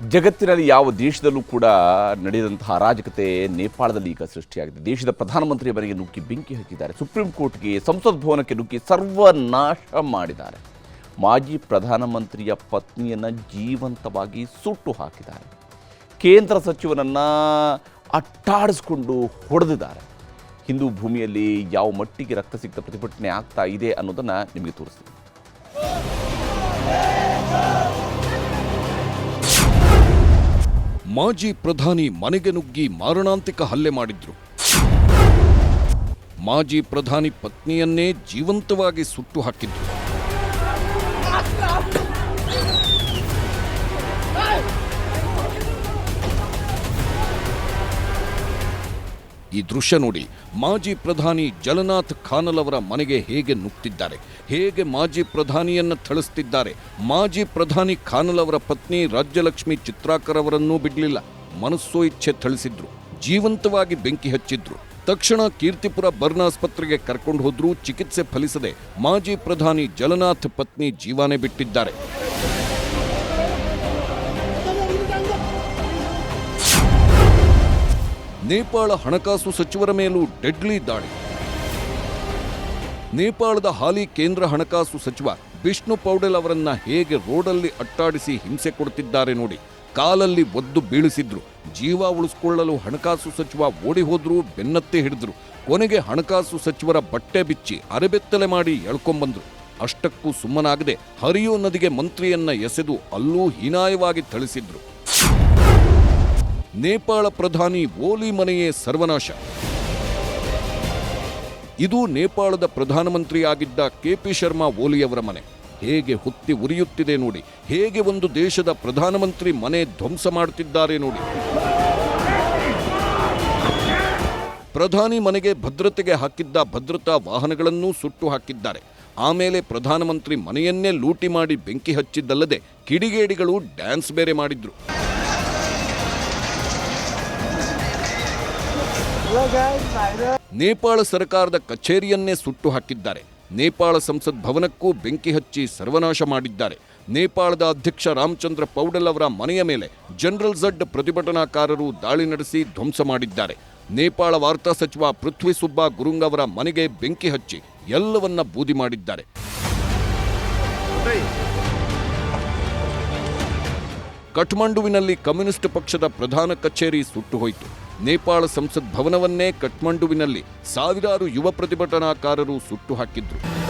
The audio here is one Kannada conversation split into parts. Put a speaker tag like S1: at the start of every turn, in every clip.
S1: ಜಗತ್ತಿನಲ್ಲಿ ಯಾವ ದೇಶದಲ್ಲೂ ಕೂಡ ನಡೆದಂತಹ ಅರಾಜಕತೆ ನೇಪಾಳದಲ್ಲಿ ಈಗ ಸೃಷ್ಟಿಯಾಗಿದೆ. ದೇಶದ ಪ್ರಧಾನಮಂತ್ರಿ ಅವರಿಗೆ ನುಗ್ಗಿ ಬೆಂಕಿ ಹಚ್ಚಿದ್ದಾರೆ. ಸುಪ್ರೀಂ ಕೋರ್ಟ್ಗೆ ಸಂಸತ್ ಭವನಕ್ಕೆ ನುಗ್ಗಿ ಸರ್ವನಾಶ ಮಾಡಿದ್ದಾರೆ. ಮಾಜಿ ಪ್ರಧಾನಮಂತ್ರಿಯ ಪತ್ನಿಯನ್ನು ಜೀವಂತವಾಗಿ ಸುಟ್ಟು ಹಾಕಿದ್ದಾರೆ. ಕೇಂದ್ರ ಸಚಿವನನ್ನು ಅಟ್ಟಾಡಿಸ್ಕೊಂಡು ಹೊಡೆದಿದ್ದಾರೆ. ಹಿಂದೂ ಭೂಮಿಯಲ್ಲಿ ಯಾವ ಮಟ್ಟಿಗೆ ರಕ್ತ ಸಿಕ್ತ ಪ್ರತಿಭಟನೆ ಆಗ್ತಾ ಇದೆ ಅನ್ನೋದನ್ನು ನಿಮಗೆ ತೋರಿಸ್ತೀನಿ.
S2: ಮಾಜಿ ಪ್ರಧಾನಿ ಮನೆಗೆ ನುಗ್ಗಿ ಮಾರಣಾಂತಿಕ ಹಲ್ಲೆ ಮಾಡಿದ್ರು. ಮಾಜಿ ಪ್ರಧಾನಿ ಪತ್ನಿಯನ್ನೇ ಜೀವಂತವಾಗಿ ಸುಟ್ಟು ಹಾಕಿದ್ರು. ಈ ದೃಶ್ಯ ನೋಡಿ. ಮಾಜಿ ಪ್ರಧಾನಿ ಜಲನಾಥ್ ಖಾನಲ್ ಅವರ ಮನೆಗೆ ಹೇಗೆ ನುಗ್ತಿದ್ದಾರೆ, ಹೇಗೆ ಮಾಜಿ ಪ್ರಧಾನಿಯನ್ನ ಥಳಿಸ್ತಿದ್ದಾರೆ, ಮಾಜಿ ಪ್ರಧಾನಿ ಖಾನಲ್ ಅವರ ಪತ್ನಿ ರಾಜ್ಯಲಕ್ಷ್ಮಿ ಚಿತ್ರಾಕರ್ ಅವರನ್ನೂ ಬಿಡಲಿಲ್ಲ. ಮನಸ್ಸೋ ಇಚ್ಛೆ ಥಳಿಸಿದ್ರು, ಜೀವಂತವಾಗಿ ಬೆಂಕಿ ಹಚ್ಚಿದ್ರು. ತಕ್ಷಣ ಕೀರ್ತಿಪುರ ಬರ್ನ್ ಆಸ್ಪತ್ರೆಗೆ ಕರ್ಕೊಂಡು ಹೋದ್ರೂ ಚಿಕಿತ್ಸೆ ಫಲಿಸದೆ ಮಾಜಿ ಪ್ರಧಾನಿ ಜಲನಾಥ್ ಪತ್ನಿ ಜೀವಾನೇ ಬಿಟ್ಟಿದ್ದಾರೆ. ನೇಪಾಳ ಹಣಕಾಸು ಸಚಿವರ ಮೇಲೂ ಡೆಡ್ಲಿ ದಾಳಿ. ನೇಪಾಳದ ಹಾಲಿ ಕೇಂದ್ರ ಹಣಕಾಸು ಸಚಿವ ವಿಷ್ಣು ಪೌಡೆಲ್ ಅವರನ್ನ ಹೇಗೆ ರೋಡಲ್ಲಿ ಅಟ್ಟಾಡಿಸಿ ಹಿಂಸೆ ಕೊಡ್ತಿದ್ದಾರೆ ನೋಡಿ, ಕಾಲಲ್ಲಿ ಒದ್ದು ಬೀಳಿಸಿದ್ರು, ಜೀವ ಉಳಿಸ್ಕೊಳ್ಳಲು ಹಣಕಾಸು ಸಚಿವ ಓಡಿ ಹೋದ್ರು ಬೆನ್ನತ್ತೆ ಹಿಡಿದ್ರು, ಕೊನೆಗೆ ಹಣಕಾಸು ಸಚಿವರ ಬಟ್ಟೆ ಬಿಚ್ಚಿ ಅರೆಬೆತ್ತಲೆ ಮಾಡಿ ಎಳ್ಕೊಂಬಂದ್ರು. ಅಷ್ಟಕ್ಕೂ ಸುಮ್ಮನಾಗದೆ ಹರಿಯೋ ನದಿಗೆ ಮಂತ್ರಿಯನ್ನ ಎಸೆದು ಅಲ್ಲೂ ಹೀನಾಯವಾಗಿ ಥಳಿಸಿದ್ರು. ನೇಪಾಳ ಪ್ರಧಾನಿ ಓಲಿ ಮನೆಯೇ ಸರ್ವನಾಶ. ಇದು ನೇಪಾಳದ ಪ್ರಧಾನಮಂತ್ರಿಯಾಗಿದ್ದ ಕೆಪಿ ಶರ್ಮಾ ಓಲಿಯವರ ಮನೆ. ಹೇಗೆ ಹುತ್ತಿ ಉರಿಯುತ್ತಿದೆ ನೋಡಿ, ಹೇಗೆ ಒಂದು ದೇಶದ ಪ್ರಧಾನಮಂತ್ರಿ ಮನೆ ಧ್ವಂಸ ಮಾಡುತ್ತಿದ್ದಾರೆ ನೋಡಿ. ಪ್ರಧಾನಿ ಮನೆಗೆ ಭದ್ರತೆಗೆ ಹಾಕಿದ್ದ ಭದ್ರತಾ ವಾಹನಗಳನ್ನೂ ಸುಟ್ಟು ಹಾಕಿದ್ದಾರೆ. ಆಮೇಲೆ ಪ್ರಧಾನಮಂತ್ರಿ ಮನೆಯನ್ನೇ ಲೂಟಿ ಮಾಡಿ ಬೆಂಕಿ ಹಚ್ಚಿದ್ದಲ್ಲದೆ ಕಿಡಿಗೇಡಿಗಳು ಡ್ಯಾನ್ಸ್ ಬೇರೆ ಮಾಡಿದ್ರು. ನೇಪಾಳ ಸರ್ಕಾರದ ಕಚೇರಿಯನ್ನೇ ಸುಟ್ಟು ಹಾಕಿದ್ದಾರೆ. ನೇಪಾಳ ಸಂಸತ್ ಭವನಕ್ಕೂ ಬೆಂಕಿ ಹಚ್ಚಿ ಸರ್ವನಾಶ ಮಾಡಿದ್ದಾರೆ. ನೇಪಾಳದ ಅಧ್ಯಕ್ಷ ರಾಮಚಂದ್ರ ಪೌಡೆಲ್ ಅವರ ಮನೆಯ ಮೇಲೆ ಜನರಲ್ ಝಡ್ ಪ್ರತಿಭಟನಾಕಾರರು ದಾಳಿ ನಡೆಸಿ ಧ್ವಂಸ ಮಾಡಿದ್ದಾರೆ. ನೇಪಾಳ ವಾರ್ತಾ ಸಚಿವ ಪೃಥ್ವಿ ಸುಬ್ಬಾ ಗುರುಂಗ್ ಅವರ ಮನೆಗೆ ಬೆಂಕಿ ಹಚ್ಚಿ ಎಲ್ಲವನ್ನ ಬೂದಿ ಮಾಡಿದ್ದಾರೆ. ಕಠ್ಮಂಡುವಿನಲ್ಲಿ ಕಮ್ಯುನಿಸ್ಟ್ ಪಕ್ಷದ ಪ್ರಧಾನ ಕಚೇರಿ ಸುಟ್ಟು ಹೋಯಿತು. ನೇಪಾಳ ಸಂಸತ್ ಭವನವನ್ನೇ ಕಠ್ಮಂಡುವಿನಲ್ಲಿ ಸಾವಿರಾರು ಯುವ ಪ್ರತಿಭಟನಾಕಾರರು ಸುಟ್ಟು ಹಾಕಿದ್ರು.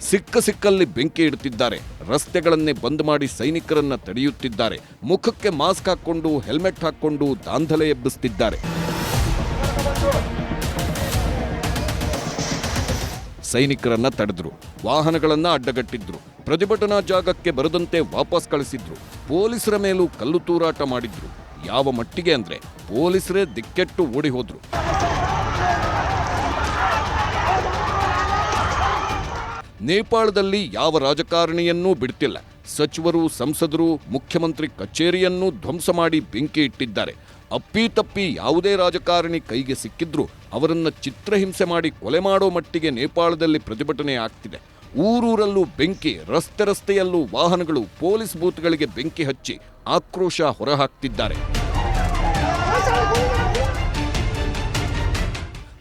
S2: ಸಿಕ್ಕ ಸಿಕ್ಕಲ್ಲಿ ಬೆಂಕಿ ಇಡುತ್ತಿದ್ದಾರೆ. ರಸ್ತೆಗಳನ್ನೇ ಬಂದ್ ಮಾಡಿ ಸೈನಿಕರನ್ನ ತಡೆಯುತ್ತಿದ್ದಾರೆ. ಮುಖಕ್ಕೆ ಮಾಸ್ಕ್ ಹಾಕ್ಕೊಂಡು, ಹೆಲ್ಮೆಟ್ ಹಾಕ್ಕೊಂಡು ದಾಂಧಲೆ ಎಬ್ಬಿಸುತ್ತಿದ್ದಾರೆ ಸೈನಿಕರನ್ನ ತಡೆದ್ರು. ವಾಹನಗಳನ್ನ ಅಡ್ಡಗಟ್ಟಿದ್ರು. ಪ್ರತಿಭಟನಾ ಜಾಗಕ್ಕೆ ಬರದಂತೆ ವಾಪಸ್ ಕಳಿಸಿದ್ರು. ಪೊಲೀಸರ ಮೇಲೂ ಕಲ್ಲು ತೂರಾಟ ಮಾಡಿದ್ರು. ಯಾವ ಮಟ್ಟಿಗೆ ಅಂದ್ರೆ ಪೊಲೀಸರೇ ದಿಕ್ಕೆಟ್ಟು ಓಡಿ ಹೋದ್ರು ನೇಪಾಳದಲ್ಲಿ ಯಾವ ರಾಜಕಾರಣಿಯನ್ನೂ ಬಿಡ್ತಿಲ್ಲ. ಸಚಿವರು, ಸಂಸದರು, ಮುಖ್ಯಮಂತ್ರಿ ಕಚೇರಿಯನ್ನೂ ಧ್ವಂಸ ಮಾಡಿ ಬೆಂಕಿ ಇಟ್ಟಿದ್ದಾರೆ. ಅಪ್ಪಿತಪ್ಪಿ ಯಾವುದೇ ರಾಜಕಾರಣಿ ಕೈಗೆ ಸಿಕ್ಕಿದ್ರೂ ಅವರನ್ನ ಚಿತ್ರಹಿಂಸೆ ಮಾಡಿ ಕೊಲೆ ಮಾಡೋ ಮಟ್ಟಿಗೆ ನೇಪಾಳದಲ್ಲಿ ಪ್ರತಿಭಟನೆ ಆಗ್ತಿದೆ. ಊರೂರಲ್ಲೂ ಬೆಂಕಿ ರಸ್ತೆ ರಸ್ತೆಯಲ್ಲೂ ವಾಹನಗಳು ಪೊಲೀಸ್ ಬೂತ್ಗಳಿಗೆ ಬೆಂಕಿ ಹಚ್ಚಿ ಆಕ್ರೋಶ ಹೊರಹಾಕ್ತಿದ್ದಾರೆ.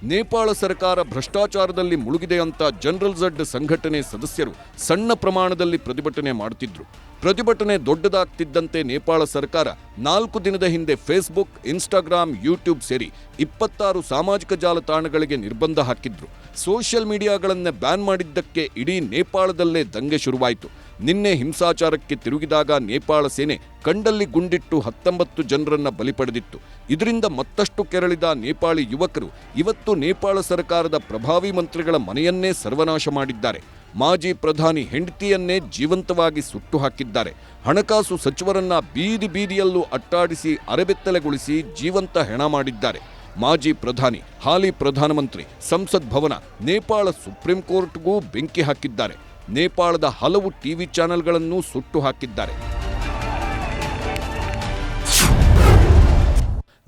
S2: ನೇಪಾಳ ಸರ್ಕಾರ ಭ್ರಷ್ಟಾಚಾರದಲ್ಲಿ ಮುಳುಗಿದೆ ಅಂತ ಜನರಲ್ ಝಡ್ ಸಂಘಟನೆ ಸದಸ್ಯರು ಸಣ್ಣ ಪ್ರಮಾಣದಲ್ಲಿ ಪ್ರತಿಭಟನೆ ಮಾಡುತ್ತಿದ್ದರು ಪ್ರತಿಭಟನೆ ದೊಡ್ಡದಾಗ್ತಿದ್ದಂತೆ ನೇಪಾಳ ಸರ್ಕಾರ ನಾಲ್ಕು ದಿನದ ಹಿಂದೆ ಫೇಸ್ಬುಕ್, ಇನ್ಸ್ಟಾಗ್ರಾಮ್, ಯೂಟ್ಯೂಬ್ ಸೇರಿ ಇಪ್ಪತ್ತಾರು ಸಾಮಾಜಿಕ ಜಾಲತಾಣಗಳಿಗೆ ನಿರ್ಬಂಧ ಹಾಕಿದ್ರು. ಸೋಷಿಯಲ್ ಮೀಡಿಯಾಗಳನ್ನೇ ಬ್ಯಾನ್ ಮಾಡಿದ್ದಕ್ಕೆ ಇಡೀ ನೇಪಾಳದಲ್ಲೇ ದಂಗೆ ಶುರುವಾಯಿತು. ನಿನ್ನೆ ಹಿಂಸಾಚಾರಕ್ಕೆ ತಿರುಗಿದಾಗ ನೇಪಾಳ ಸೇನೆ ಕಂಡಲ್ಲಿ ಗುಂಡಿಟ್ಟು ಹತ್ತೊಂಬತ್ತು ಜನರನ್ನ ಬಲಿ ಪಡೆದಿತ್ತು. ಇದರಿಂದ ಮತ್ತಷ್ಟು ಕೆರಳಿದ ನೇಪಾಳಿ ಯುವಕರು ಇವತ್ತು ನೇಪಾಳ ಸರ್ಕಾರದ ಪ್ರಭಾವಿ ಮಂತ್ರಿಗಳ ಮನೆಯನ್ನೇ ಸರ್ವನಾಶ ಮಾಡಿದ್ದಾರೆ. ಮಾಜಿ ಪ್ರಧಾನಿ ಹೆಂಡತಿಯನ್ನೇ ಜೀವಂತವಾಗಿ ಸುಟ್ಟು ಹಾಕಿದ್ದಾರೆ. ಹಣಕಾಸು ಸಚಿವರನ್ನ ಬೀದಿ ಬೀದಿಯಲ್ಲೂ ಅಟ್ಟಾಡಿಸಿ ಅರೆಬೆತ್ತಲೆಗೊಳಿಸಿ ಜೀವಂತ ಹೆಣ ಮಾಡಿದ್ದಾರೆ. ಮಾಜಿ ಪ್ರಧಾನಿ, ಹಾಲಿ ಪ್ರಧಾನಮಂತ್ರಿ ಸಂಸತ್ ಭವನ ನೇಪಾಳ ಸುಪ್ರೀಂ ಕೋರ್ಟ್ಗೂ ಬೆಂಕಿ ಹಾಕಿದ್ದಾರೆ. ನೇಪಾಳದ ಹಲವು ಟಿವಿ ಚಾನೆಲ್ಗಳನ್ನು ಸುಟ್ಟು ಹಾಕಿದ್ದಾರೆ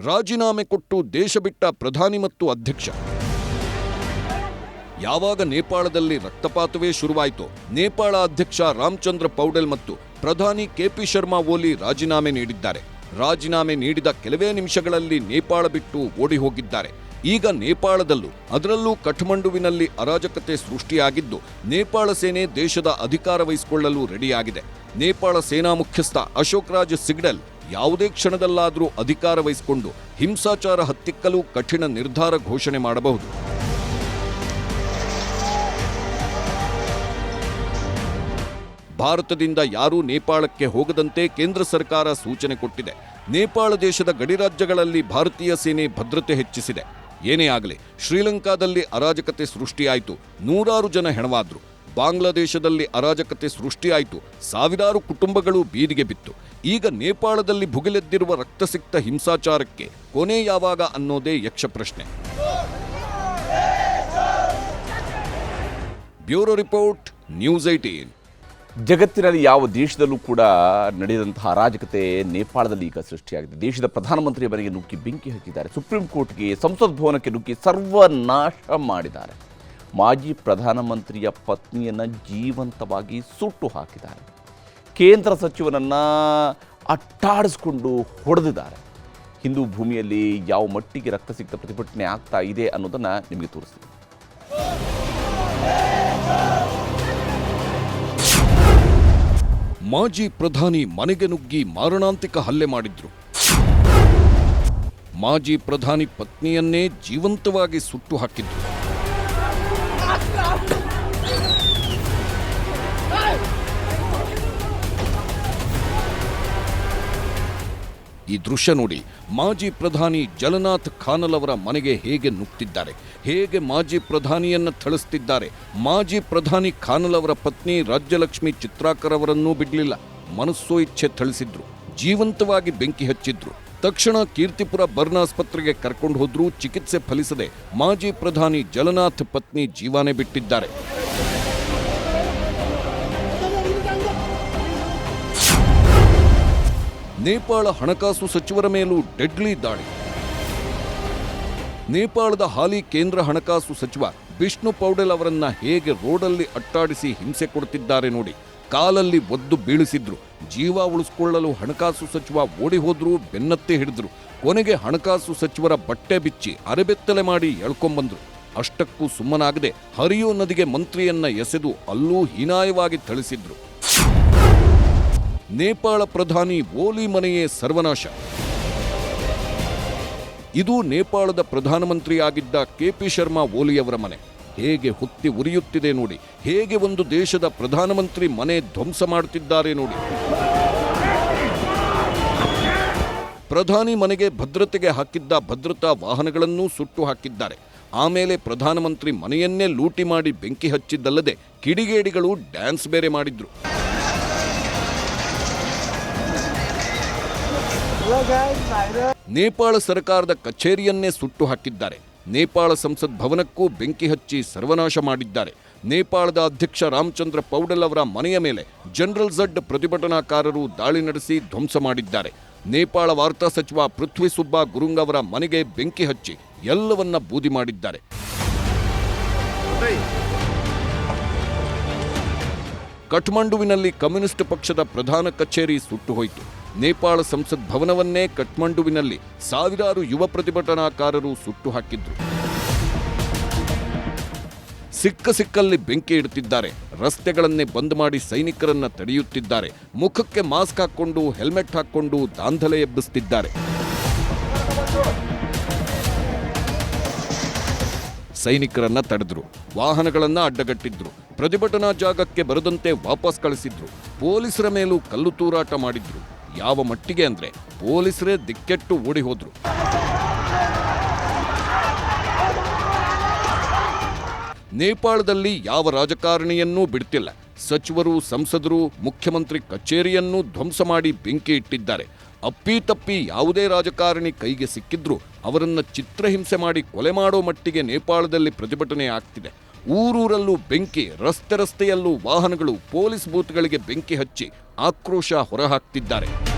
S2: ರಾಜೀನಾಮೆ ಕೊಟ್ಟು ದೇಶ ಬಿಟ್ಟ ಪ್ರಧಾನಿ ಮತ್ತು ಅಧ್ಯಕ್ಷ. ಯಾವಾಗ ನೇಪಾಳದಲ್ಲಿ ರಕ್ತಪಾತವೇ ಶುರುವಾಯಿತು, ನೇಪಾಳ ಅಧ್ಯಕ್ಷ ರಾಮಚಂದ್ರ ಪೌಡೆಲ್ ಮತ್ತು ಪ್ರಧಾನಿ ಕೆಪಿ ಶರ್ಮಾ ಓಲಿ ರಾಜೀನಾಮೆ ನೀಡಿದ್ದಾರೆ. ರಾಜೀನಾಮೆ ನೀಡಿದ ಕೆಲವೇ ನಿಮಿಷಗಳಲ್ಲಿ ನೇಪಾಳ ಬಿಟ್ಟು ಓಡಿ ಹೋಗಿದ್ದಾರೆ ಈಗ ನೇಪಾಳದಲ್ಲೂ, ಅದರಲ್ಲೂ ಕಠ್ಮಂಡುವಿನಲ್ಲಿ ಅರಾಜಕತೆ ಸೃಷ್ಟಿಯಾಗಿದ್ದು, ನೇಪಾಳ ಸೇನೆ ದೇಶದ ಅಧಿಕಾರ ವಹಿಸಿಕೊಳ್ಳಲು ರೆಡಿಯಾಗಿದೆ. ನೇಪಾಳ ಸೇನಾ ಮುಖ್ಯಸ್ಥ ಅಶೋಕ್ ರಾಜ್ ಸಿಗ್ಡಲ್ ಯಾವುದೇ ಕ್ಷಣದಲ್ಲಾದರೂ ಅಧಿಕಾರ ವಹಿಸಿಕೊಂಡು ಹಿಂಸಾಚಾರ ಹತ್ತಿಕ್ಕಲು ಕಠಿಣ ನಿರ್ಧಾರ ಘೋಷಣೆ ಮಾಡಬಹುದು. ಭಾರತದಿಂದ ಯಾರೂ ನೇಪಾಳಕ್ಕೆ ಹೋಗದಂತೆ ಕೇಂದ್ರ ಸರ್ಕಾರ ಸೂಚನೆ ಕೊಟ್ಟಿದೆ. ನೇಪಾಳ ದೇಶದ ಗಡಿರಾಜ್ಯಗಳಲ್ಲಿ ಭಾರತೀಯ ಸೇನೆ ಭದ್ರತೆ ಹೆಚ್ಚಿಸಿದೆ. ಏನೇ ಆಗಲಿ, ಶ್ರೀಲಂಕಾದಲ್ಲಿ ಅರಾಜಕತೆ ಸೃಷ್ಟಿಯಾಯಿತು. ನೂರಾರು ಜನ ಹೆಣವಾದ್ರು. ಬಾಂಗ್ಲಾದೇಶದಲ್ಲಿ ಅರಾಜಕತೆ ಸೃಷ್ಟಿಯಾಯಿತು. ಸಾವಿರಾರು ಕುಟುಂಬಗಳು ಬೀದಿಗೆ ಬಿತ್ತು. ಈಗ ನೇಪಾಳದಲ್ಲಿ ಭುಗಿಲೆದ್ದಿರುವ ರಕ್ತಸಿಕ್ತ ಹಿಂಸಾಚಾರಕ್ಕೆ ಕೊನೆ ಯಾವಾಗ ಅನ್ನೋದೇ ಯಕ್ಷ ಪ್ರಶ್ನೆ. ಬ್ಯೂರೋ ರಿಪೋರ್ಟ್, ನ್ಯೂಸ್ ಐಟೀನ್
S1: ಜಗತ್ತಿನಲ್ಲಿ ಯಾವ ದೇಶದಲ್ಲೂ ಕೂಡ ನಡೆದಂತಹ ಅರಾಜಕತೆ ನೇಪಾಳದಲ್ಲಿ ಈಗ ಸೃಷ್ಟಿಯಾಗಿದೆ. ದೇಶದ ಪ್ರಧಾನಮಂತ್ರಿ ಮನೆಗೆ ನುಗ್ಗಿ ಬೆಂಕಿ ಹಾಕಿದ್ದಾರೆ ಸುಪ್ರೀಂ ಕೋರ್ಟ್ಗೆ ಸಂಸತ್ ಭವನಕ್ಕೆ ನುಗ್ಗಿ ಸರ್ವನಾಶ ಮಾಡಿದ್ದಾರೆ. ಮಾಜಿ ಪ್ರಧಾನಮಂತ್ರಿಯ ಪತ್ನಿಯನ್ನು ಜೀವಂತವಾಗಿ ಸುಟ್ಟು ಹಾಕಿದ್ದಾರೆ. ಕೇಂದ್ರ ಸಚಿವನನ್ನು ಅಟ್ಟಾಡಿಸ್ಕೊಂಡು ಹೊಡೆದಿದ್ದಾರೆ. ಹಿಂದೂ ಭೂಮಿಯಲ್ಲಿ ಯಾವ ಮಟ್ಟಿಗೆ ರಕ್ತ ಸಿಕ್ತ ಪ್ರತಿಭಟನೆ ಆಗ್ತಾ ಇದೆ ಅನ್ನೋದನ್ನು ನಿಮಗೆ ತೋರಿಸ್ತೀನಿ.
S2: ಮಾಜಿ ಪ್ರಧಾನಿ ಮನೆಗೆ ನುಗ್ಗಿ ಮಾರಣಾಂತಿಕ ಹಲ್ಲೆ ಮಾಡಿದ್ರು. ಮಾಜಿ ಪ್ರಧಾನಿ ಪತ್ನಿಯನ್ನೇ ಜೀವಂತವಾಗಿ ಸುಟ್ಟು ಹಾಕಿದ್ರು. ಈ ದೃಶ್ಯ ನೋಡಿ. ಮಾಜಿ ಪ್ರಧಾನಿ ಜಲನಾಥ್ ಖಾನಲ್ ಅವರ ಮನೆಗೆ ಹೇಗೆ ನುಗ್ತಿದ್ದಾರೆ? ಹೇಗೆ ಮಾಜಿ ಪ್ರಧಾನಿಯನ್ನ ಥಳಿಸ್ತಿದ್ದಾರೆ? ಮಾಜಿ ಪ್ರಧಾನಿ ಖಾನಲ್ ಅವರ ಪತ್ನಿ ರಾಜ್ಯಲಕ್ಷ್ಮಿ ಚಿತ್ರಾಕರ್ ಅವರನ್ನೂ ಬಿಡಲಿಲ್ಲ. ಮನಸ್ಸೋ ಇಚ್ಛೆ ಥಳಿಸಿದ್ರು. ಜೀವಂತವಾಗಿ ಬೆಂಕಿ ಹಚ್ಚಿದ್ರು. ತಕ್ಷಣ ಕೀರ್ತಿಪುರ ಬರ್ನ್ ಆಸ್ಪತ್ರೆಗೆ ಕರ್ಕೊಂಡು ಹೋದ್ರೂ ಚಿಕಿತ್ಸೆ ಫಲಿಸದೆ ಮಾಜಿ ಪ್ರಧಾನಿ ಜಲನಾಥ್ ಪತ್ನಿ ಜೀವಾನೇ ಬಿಟ್ಟಿದ್ದಾರೆ. ನೇಪಾಳ ಹಣಕಾಸು ಸಚಿವರ ಮೇಲೂ ಡೆಡ್ಲಿ ದಾಳಿ. ನೇಪಾಳದ ಹಾಲಿ ಕೇಂದ್ರ ಹಣಕಾಸು ಸಚಿವ ವಿಷ್ಣು ಪೌಡೆಲ್ ಅವರನ್ನ ಹೇಗೆ ರೋಡಲ್ಲಿ ಅಟ್ಟಾಡಿಸಿ ಹಿಂಸೆ ಕೊಡ್ತಿದ್ದಾರೆ ನೋಡಿ, ಕಾಲಲ್ಲಿ ಒದ್ದು ಬೀಳಿಸಿದ್ರು, ಜೀವ ಉಳಿಸ್ಕೊಳ್ಳಲು ಹಣಕಾಸು ಸಚಿವ ಓಡಿ ಹೋದ್ರು ಬೆನ್ನತ್ತೆ ಹಿಡಿದ್ರು, ಕೊನೆಗೆ ಹಣಕಾಸು ಸಚಿವರ ಬಟ್ಟೆ ಬಿಚ್ಚಿ ಅರೆಬೆತ್ತಲೆ ಮಾಡಿ ಎಳ್ಕೊಂಬಂದ್ರು. ಅಷ್ಟಕ್ಕೂ ಸುಮ್ಮನಾಗದೆ ಹರಿಯೋ ನದಿಗೆ ಮಂತ್ರಿಯನ್ನ ಎಸೆದು ಅಲ್ಲೂ ಹೀನಾಯವಾಗಿ ಥಳಿಸಿದ್ರು. ನೇಪಾಳ ಪ್ರಧಾನಿ ಓಲಿ ಮನೆಯೇ ಸರ್ವನಾಶ. ಇದು ನೇಪಾಳದ ಪ್ರಧಾನಮಂತ್ರಿಯಾಗಿದ್ದ ಕೆಪಿ ಶರ್ಮಾ ಓಲಿಯವರ ಮನೆ. ಹೇಗೆ ಹುತ್ತಿ ಉರಿಯುತ್ತಿದೆ ನೋಡಿ, ಹೇಗೆ ಒಂದು ದೇಶದ ಪ್ರಧಾನಮಂತ್ರಿ ಮನೆ ಧ್ವಂಸ ಮಾಡುತ್ತಿದ್ದಾರೆ ನೋಡಿ. ಪ್ರಧಾನಿ ಮನೆಗೆ ಭದ್ರತೆಗೆ ಹಾಕಿದ್ದ ಭದ್ರತಾ ವಾಹನಗಳನ್ನೂ ಸುಟ್ಟು ಹಾಕಿದ್ದಾರೆ. ಆಮೇಲೆ ಪ್ರಧಾನಮಂತ್ರಿ ಮನೆಯನ್ನೇ ಲೂಟಿ ಮಾಡಿ ಬೆಂಕಿ ಹಚ್ಚಿದ್ದಲ್ಲದೆ ಕಿಡಿಗೇಡಿಗಳು ಡ್ಯಾನ್ಸ್ ಬೇರೆ ಮಾಡಿದ್ರು. ನೇಪಾಳ ಸರ್ಕಾರದ ಕಚೇರಿಯನ್ನೇ ಸುಟ್ಟು ಹಾಕಿದ್ದಾರೆ ನೇಪಾಳ ಸಂಸತ್ ಭವನಕ್ಕೂ ಬೆಂಕಿ ಹಚ್ಚಿ ಸರ್ವನಾಶ ಮಾಡಿದ್ದಾರೆ. ನೇಪಾಳದ ಅಧ್ಯಕ್ಷ ರಾಮಚಂದ್ರ ಪೌಡಲ್ ಅವರ ಮನೆಯ ಮೇಲೆ ಜನರಲ್ ಝಡ್ ಪ್ರತಿಭಟನಾಕಾರರು ದಾಳಿ ನಡೆಸಿ ಧ್ವಂಸ ಮಾಡಿದ್ದಾರೆ. ನೇಪಾಳ ವಾರ್ತಾ ಸಚಿವ ಪೃಥ್ವಿ ಸುಬ್ಬಾ ಗುರುಂಗ್ ಅವರ ಮನೆಗೆ ಬೆಂಕಿ ಹಚ್ಚಿ ಎಲ್ಲವನ್ನ ಬೂದಿ ಮಾಡಿದ್ದಾರೆ. ಕಠ್ಮಂಡುವಿನಲ್ಲಿ ಕಮ್ಯುನಿಸ್ಟ್ ಪಕ್ಷದ ಪ್ರಧಾನ ಕಚೇರಿ ಸುಟ್ಟು ಹೋಯಿತು. ನೇಪಾಳ ಸಂಸತ್ ಭವನವನ್ನೇ ಕಠ್ಮಂಡುವಿನಲ್ಲಿ ಸಾವಿರಾರು ಯುವ ಪ್ರತಿಭಟನಾಕಾರರು ಸುಟ್ಟು ಹಾಕಿದ್ರು. ಸಿಕ್ಕ ಸಿಕ್ಕಲ್ಲಿ ಬೆಂಕಿ ಇಡುತ್ತಿದ್ದಾರೆ. ರಸ್ತೆಗಳನ್ನೇ ಬಂದ್ ಮಾಡಿ ಸೈನಿಕರನ್ನ ತಡೆಯುತ್ತಿದ್ದಾರೆ. ಮುಖಕ್ಕೆ ಮಾಸ್ಕ್ ಹಾಕ್ಕೊಂಡು, ಹೆಲ್ಮೆಟ್ ಹಾಕ್ಕೊಂಡು ದಾಂಧಲೆ ಎಬ್ಬಿಸುತ್ತಿದ್ದಾರೆ ಸೈನಿಕರನ್ನ ತಡೆದ್ರು. ವಾಹನಗಳನ್ನ ಅಡ್ಡಗಟ್ಟಿದ್ರು. ಪ್ರತಿಭಟನಾ ಜಾಗಕ್ಕೆ ಬರದಂತೆ ವಾಪಸ್ ಕಳಿಸಿದ್ರು. ಪೊಲೀಸರ ಮೇಲೂ ಕಲ್ಲು ತೂರಾಟ ಮಾಡಿದ್ರು. ಯಾವ ಮಟ್ಟಿಗೆ ಅಂದ್ರೆ ಪೊಲೀಸರೇ ದಿಕ್ಕೆಟ್ಟು ಓಡಿ ಹೋದ್ರು. ನೇಪಾಳದಲ್ಲಿ ಯಾವ ರಾಜಕಾರಣಿಯನ್ನೂ ಬಿಡ್ತಿಲ್ಲ. ಸಚಿವರು, ಸಂಸದರು, ಮುಖ್ಯಮಂತ್ರಿ ಕಚೇರಿಯನ್ನೂ ಧ್ವಂಸ ಮಾಡಿ ಬೆಂಕಿ ಇಟ್ಟಿದ್ದಾರೆ. ಅಪ್ಪಿತಪ್ಪಿ ಯಾವುದೇ ರಾಜಕಾರಣಿ ಕೈಗೆ ಸಿಕ್ಕಿದ್ರೂ ಅವರನ್ನ ಚಿತ್ರಹಿಂಸೆ ಮಾಡಿ ಕೊಲೆ ಮಾಡೋ ಮಟ್ಟಿಗೆ ನೇಪಾಳದಲ್ಲಿ ಪ್ರತಿಭಟನೆ ಆಗ್ತಿದೆ. ಊರೂರಲ್ಲೂ ಬೆಂಕಿ ರಸ್ತೆ ರಸ್ತೆಯಲ್ಲೂ ವಾಹನಗಳು ಪೊಲೀಸ್ ಬೂತ್ಗಳಿಗೆ ಬೆಂಕಿ ಹಚ್ಚಿ ಆಕ್ರೋಶ ಹೊರಹಾಕ್ತಿದ್ದಾರೆ.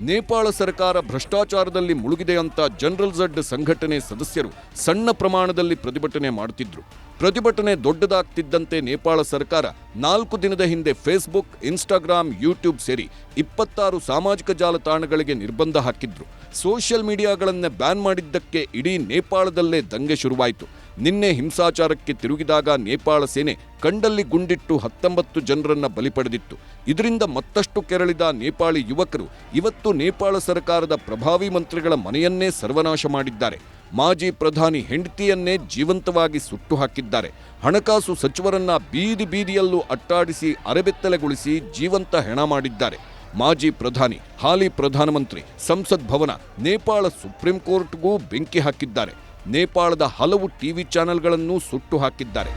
S2: ನೇಪಾಳ ಸರ್ಕಾರ ಭ್ರಷ್ಟಾಚಾರದಲ್ಲಿ ಮುಳುಗಿದೆ ಅಂತ ಜನರಲ್ ಝಡ್ ಸಂಘಟನೆ ಸದಸ್ಯರು ಸಣ್ಣ ಪ್ರಮಾಣದಲ್ಲಿ ಪ್ರತಿಭಟನೆ ಮಾಡುತ್ತಿದ್ರು. ಪ್ರತಿಭಟನೆ ದೊಡ್ಡದಾಗ್ತಿದ್ದಂತೆ ನೇಪಾಳ ಸರ್ಕಾರ ನಾಲ್ಕು ದಿನದ ಹಿಂದೆ ಫೇಸ್ಬುಕ್, ಇನ್ಸ್ಟಾಗ್ರಾಮ್, ಯೂಟ್ಯೂಬ್ ಸೇರಿ ಇಪ್ಪತ್ತಾರು ಸಾಮಾಜಿಕ ಜಾಲತಾಣಗಳಿಗೆ ನಿರ್ಬಂಧ ಹಾಕಿದ್ರು. ಸೋಷಿಯಲ್ ಮೀಡಿಯಾಗಳನ್ನೇ ಬ್ಯಾನ್ ಮಾಡಿದ್ದಕ್ಕೆ ಇಡೀ ನೇಪಾಳದಲ್ಲೇ ದಂಗೆ ಶುರುವಾಯಿತು. ನಿನ್ನೆ ಹಿಂಸಾಚಾರಕ್ಕೆ ತಿರುಗಿದಾಗ ನೇಪಾಳ ಸೇನೆ ಕಂಡಲ್ಲಿ ಗುಂಡಿಟ್ಟು ಹತ್ತೊಂಬತ್ತು ಜನರನ್ನ ಬಲಿ ಪಡೆದಿತ್ತು. ಇದರಿಂದ ಮತ್ತಷ್ಟು ಕೆರಳಿದ ನೇಪಾಳಿ ಯುವಕರು ಇವತ್ತು ನೇಪಾಳ ಸರ್ಕಾರದ ಪ್ರಭಾವಿ ಮಂತ್ರಿಗಳ ಮನೆಯನ್ನೇ ಸರ್ವನಾಶ ಮಾಡಿದ್ದಾರೆ. ಮಾಜಿ ಪ್ರಧಾನಿ ಹೆಂಡತಿಯನ್ನೇ ಜೀವಂತವಾಗಿ ಸುಟ್ಟು ಹಾಕಿದ್ದಾರೆ. ಹಣಕಾಸು ಸಚಿವರನ್ನ ಬೀದಿ ಬೀದಿಯಲ್ಲೂ ಅಟ್ಟಾಡಿಸಿ ಅರೆಬೆತ್ತಲೆಗೊಳಿಸಿ ಜೀವಂತ ಹೆಣ ಮಾಡಿದ್ದಾರೆ. ಮಾಜಿ ಪ್ರಧಾನಿ, ಹಾಲಿ ಪ್ರಧಾನಮಂತ್ರಿ, ಸಂಸತ್ ಭವನ, ನೇಪಾಳ ಸುಪ್ರೀಂ ಕೋರ್ಟ್ಗೂ ಬೆಂಕಿ ಹಾಕಿದ್ದಾರೆ. ನೇಪಾಳದ ಹಲವು ಟಿವಿ ಚಾನೆಲ್ಗಳನ್ನು ಸುಟ್ಟು ಹಾಕಿದ್ದಾರೆ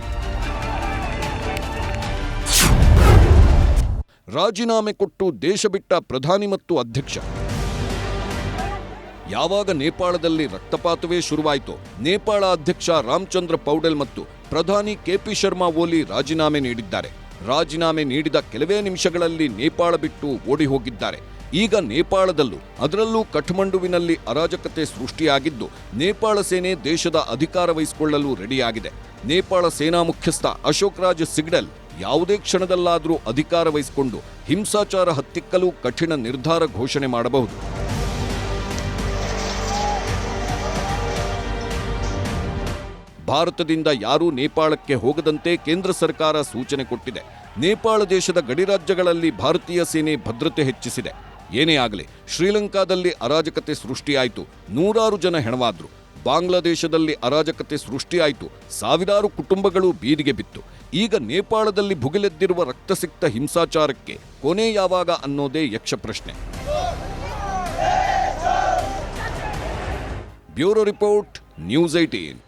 S2: ರಾಜೀನಾಮೆ ಕೊಟ್ಟು ದೇಶ ಬಿಟ್ಟ ಪ್ರಧಾನಿ ಮತ್ತು ಅಧ್ಯಕ್ಷ. ಯಾವಾಗ ನೇಪಾಳದಲ್ಲಿ ರಕ್ತಪಾತವೇ ಶುರುವಾಯಿತು, ನೇಪಾಳ ಅಧ್ಯಕ್ಷ ರಾಮಚಂದ್ರ ಪೌಡೆಲ್ ಮತ್ತು ಪ್ರಧಾನಿ ಕೆಪಿ ಶರ್ಮಾ ಓಲಿ ರಾಜೀನಾಮೆ ನೀಡಿದ್ದಾರೆ. ರಾಜೀನಾಮೆ ನೀಡಿದ ಕೆಲವೇ ನಿಮಿಷಗಳಲ್ಲಿ ನೇಪಾಳ ಬಿಟ್ಟು ಓಡಿ ಹೋಗಿದ್ದಾರೆ ಈಗ ನೇಪಾಳದಲ್ಲೂ, ಅದರಲ್ಲೂ ಕಠ್ಮಂಡುವಿನಲ್ಲಿ ಅರಾಜಕತೆ ಸೃಷ್ಟಿಯಾಗಿದ್ದು, ನೇಪಾಳ ಸೇನೆ ದೇಶದ ಅಧಿಕಾರ ವಹಿಸಿಕೊಳ್ಳಲು ರೆಡಿಯಾಗಿದೆ. ನೇಪಾಳ ಸೇನಾ ಮುಖ್ಯಸ್ಥ ಅಶೋಕ್ ರಾಜ್ ಸಿಗ್ಡಲ್ ಯಾವುದೇ ಕ್ಷಣದಲ್ಲಾದರೂ ಅಧಿಕಾರ ವಹಿಸಿಕೊಂಡು ಹಿಂಸಾಚಾರ ಹತ್ತಿಕ್ಕಲು ಕಠಿಣ ನಿರ್ಧಾರ ಘೋಷಣೆ ಮಾಡಬಹುದು. ಭಾರತದಿಂದ ಯಾರೂ ನೇಪಾಳಕ್ಕೆ ಹೋಗದಂತೆ ಕೇಂದ್ರ ಸರ್ಕಾರ ಸೂಚನೆ ಕೊಟ್ಟಿದೆ. ನೇಪಾಳ ದೇಶದ ಗಡಿರಾಜ್ಯಗಳಲ್ಲಿ ಭಾರತೀಯ ಸೇನೆ ಭದ್ರತೆ ಹೆಚ್ಚಿಸಿದೆ. ಏನೇ ಆಗಲಿ, ಶ್ರೀಲಂಕಾದಲ್ಲಿ ಅರಾಜಕತೆ ಸೃಷ್ಟಿಯಾಯಿತು. ನೂರಾರು ಜನ ಹೆಣವಾದ್ರು. ಬಾಂಗ್ಲಾದೇಶದಲ್ಲಿ ಅರಾಜಕತೆ ಸೃಷ್ಟಿಯಾಯಿತು. ಸಾವಿರಾರು ಕುಟುಂಬಗಳು ಬೀದಿಗೆ ಬಿತ್ತು. ಈಗ ನೇಪಾಳದಲ್ಲಿ ಭುಗಿಲೆದ್ದಿರುವ ರಕ್ತಸಿಕ್ತ ಹಿಂಸಾಚಾರಕ್ಕೆ ಕೊನೆ ಯಾವಾಗ ಅನ್ನೋದೇ ಯಕ್ಷ ಪ್ರಶ್ನೆ. Bureau report, news eighteen